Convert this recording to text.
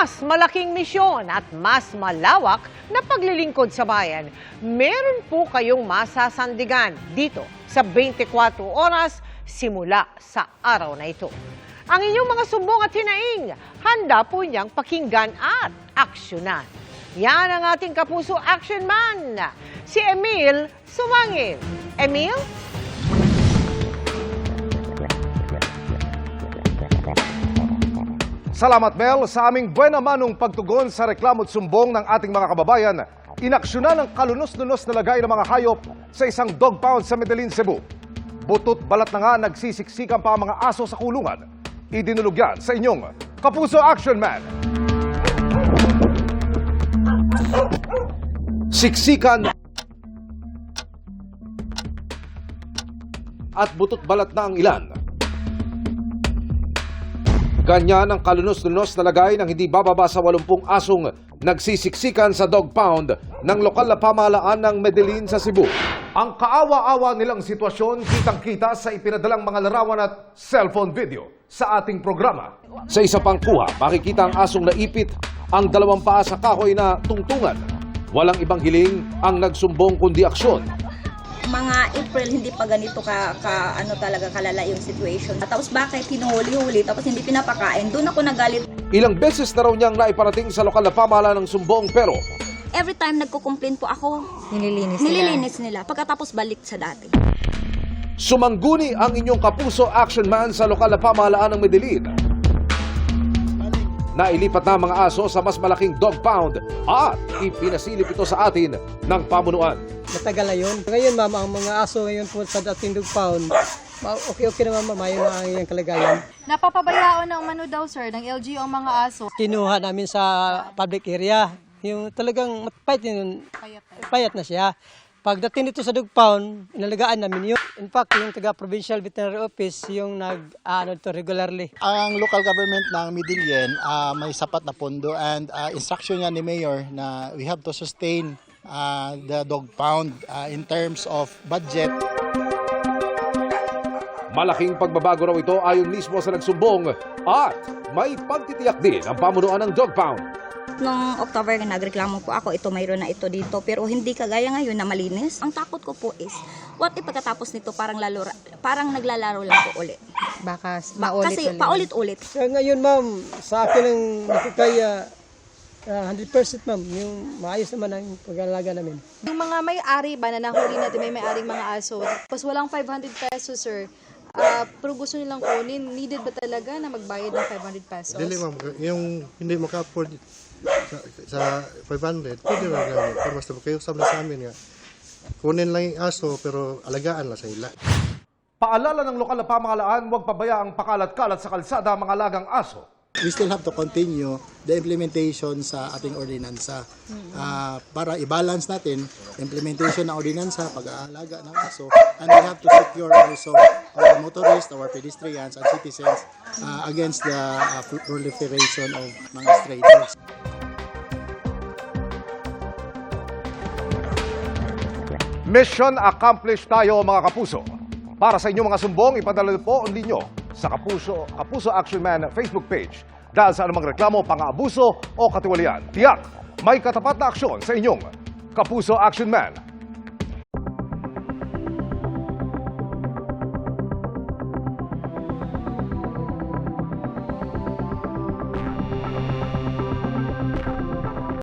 mas malaking misyon at mas malawak na paglilingkod sa bayan, meron po kayong masasandigan dito sa 24 oras simula sa araw na ito. Ang inyong mga sumbong at hinaing, handa po niyang pakinggan at aksyonan. Yan ang ating kapuso action man, si Emil Sumangil. Emil? Salamat Mel sa aming buena manong pagtugon sa reklamo at sumbong ng ating mga kababayan. Inaksyonan ang kalunos-lunos na lagay ng mga hayop sa isang dog pound sa Medellin, Cebu. Butot balat na nga nagsisiksikan pa ang mga aso sa kulungan. Idinulog yan sa inyong Kapuso Action Man. Siksikan at butot balat na ang ilan. Ganyan ang kalunos-lunos na lagay ng hindi bababa sa 80 asong nagsisiksikan sa dog pound ng lokal na pamahalaan ng Medellin sa Cebu. Ang kaawa-awa nilang sitwasyon kitang-kita sa ipinadalang mga larawan at cellphone video sa ating programa. Sa isa pang kuha, makikita ang asong naipit ang dalawang paa sa kahoy na tungtungan. Walang ibang hiling ang nagsumbong kundi aksyon. Mga April hindi pa ganito ka, ka ano talaga kalala yung situation. Tapos bakit hinuhuli-huli tapos hindi pinapakain? Doon ako nagalit. Ilang beses na raw niyang naiparating sa lokal na pamahalaan ng sumbong pero Every time nagko-complain po ako, Nililinis nililinis nila. Pagkatapos balik sa dati. Sumangguni ang inyong kapuso action man sa lokal na pamahalaan ng Medellin. Nailipat na ang mga aso sa mas malaking dog pound at ipinasilip ito sa atin ng pamunuan. Matagal na yun. Ngayon, ma'am, ang mga aso ngayon po sa dating dog pound, okay-okay naman, ma'am, ayun ang iyong kalagayan. Napapabayaan ng mano daw sir, ng LGU ang mga aso. Kinuha namin sa public area. Yung talagang matpayat yun, payat na siya. Pagdating dito sa dog pound, inalagaan namin yun. In fact, yung taga-provincial veterinary office, yung nag, ano to regularly. ang local government ng Midillion ah, may sapat na pondo and ah, instruction niya ni Mayor na we have to sustain ah, the dog pound ah, in terms of budget. Malaking pagbabago raw ito ayon mismo sa nagsumbong at may pagtitiyak din ang pamunuan ng dog pound. Noong October nagreklamo po ako, ito mayroon na ito dito. Pero hindi kagaya ngayon na malinis. Ang takot ko po is, what if pagkatapos nito parang, lalo, parang naglalaro lang po ulit. Baka Ba- maulit Kasi paulit-ulit. Ngayon, ma'am, sa akin ang nakikaya ah, 100% ma'am, yung maayos naman ang pag-alaga namin. Yung mga may-ari ba na nahuli natin, may may-aring mga aso, tapos walang 500 pesos sir, Ah, pero gusto nilang kunin, needed ba talaga na magbayad ng 500 pesos? Dili ma'am, yung hindi maka-afford sa, sa 500, pwede na gamit. Pero basta kayo sa sa amin nga. Kunin lang yung aso pero alagaan lang sa ila. Paalala ng lokal na pamahalaan, huwag pabayaang pakalat-kalat sa kalsada ang mga lagang aso. We still have to continue the implementation sa ating ordinansa Ah, para i-balance natin implementation ng ordinansa, pag-aalaga ng aso, and we have to secure also our motorists, our pedestrians, and citizens ah, against the ah, proliferation of mga stray dogs. Mission accomplished tayo mga kapuso. Para sa inyong mga sumbong, ipadala po ang sa Kapuso, Kapuso Action Man Facebook page. Dahil sa anumang reklamo, pang-aabuso o katiwalian, tiyak, may katapat na aksyon sa inyong Kapuso Action Man.